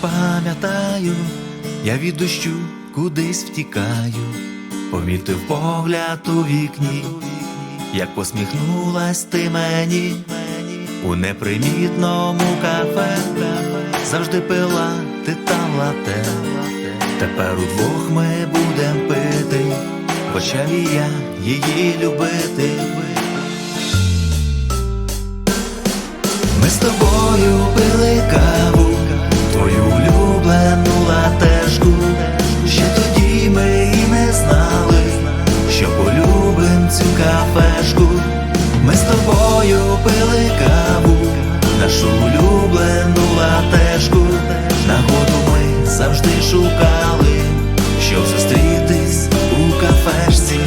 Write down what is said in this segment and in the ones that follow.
пам'ятаю, я від дощу кудись втікаю, помітив погляд у вікні, як посміхнулась ти мені у непримітному кафе, завжди пила ти там лате. Тепер удвох ми будем пити, почав і я її любити. Ми з тобою тобою пили каву, нашу улюблену латешку. Нагоду ми завжди шукали, щоб зустрітись у кафешці.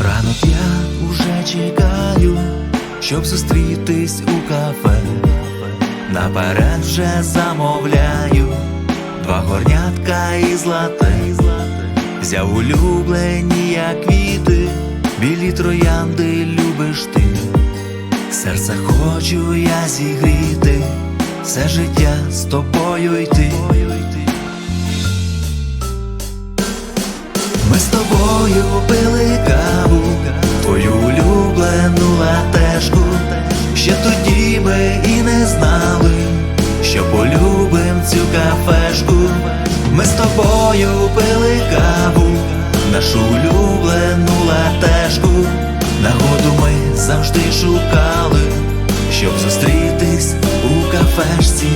Ранок я уже чекаю, щоб зустрітись у кафе. Наперед вже замовляю два горнятка із лате. Взяв улюблені як квіти, білі троянди любиш ти. Серце хочу я зігріти, все життя з тобою йти. Ми з тобою нашу улюблену латешку. Нагоду ми завжди шукали, щоб зустрітись у кафешці.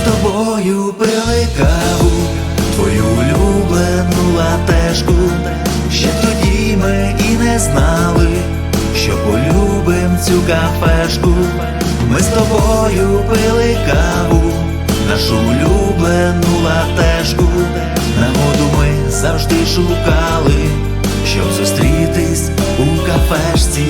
з тобою пили каву, твою улюблену латежку. Ще тоді ми і не знали, що полюбим цю кафешку. Ми з тобою пили каву, нашу улюблену латежку. Нагоду ми завжди шукали, щоб зустрітись у кафешці.